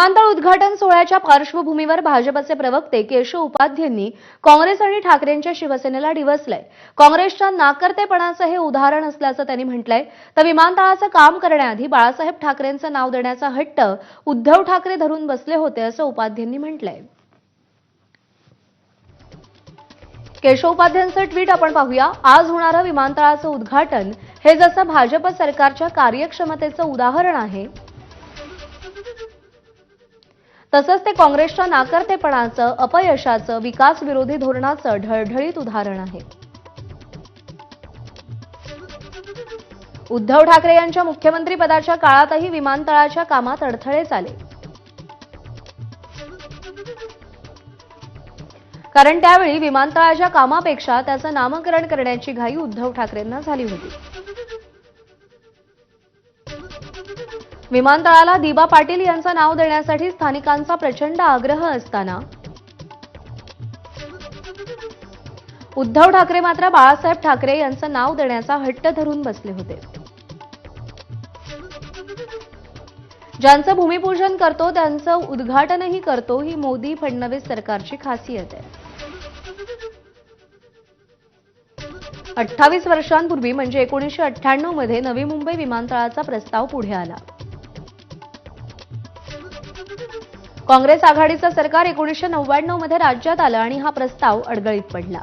विमानतळ उद्घाटन सोहळ्याच्या पार्श्वभूमीवर भाजपचे प्रवक्ते केशव उपाध्येंनी काँग्रेस आणि ठाकरेंच्या शिवसेनेला डिवसलंय. काँग्रेसच्या नाकर्तेपणाचं हे उदाहरण असल्याचं त्यांनी म्हटलंय. तर विमानतळाचं काम करण्याआधी बाळासाहेब ठाकरेंचं नाव देण्याचा हट्ट उद्धव ठाकरे धरून बसले होते असं उपाध्येंनी म्हटलंय. केशव उपाध्यांचं ट्विट आपण पाहूया. आज होणारं विमानतळाचं उद्घाटन हे जसं भाजप सरकारच्या कार्यक्षमतेचं उदाहरण आहे तसंच ते काँग्रेसच्या नाकर्तेपणाचं अपयशाचं विकासविरोधी धोरणाचं ढळढळीत उदाहरण आहे. उद्धव ठाकरे यांच्या मुख्यमंत्रीपदाच्या काळातही विमानतळाच्या कामात अडथळेच आले कारण त्यावेळी विमानतळाच्या कामापेक्षा त्याचं नामकरण करण्याची घाई उद्धव ठाकरेंना झाली होती. विमानतळाला दिबा पाटील यांचं नाव देण्यासाठी स्थानिकांचा प्रचंड आग्रह असताना. उद्धव ठाकरे मात्र बाळासाहेब ठाकरे यांचं नाव देण्याचा हट्ट धरून बसले होते. ज्यांचं भूमिपूजन करतो त्यांचं उद्घाटनही करतो ही मोदी फडणवीस सरकारची खासियत आहे. अठ्ठावीस वर्षांपूर्वी म्हणजे एकोणीसशे अठ्ठ्याण्णवमध्ये नवी मुंबई विमानतळाचा प्रस्ताव पुढे आला. काँग्रेस आघाडीचं सरकार एकोणीसशे नव्याण्णवमध्ये राज्यात आलं आणि हा प्रस्ताव अडगळीत पडला.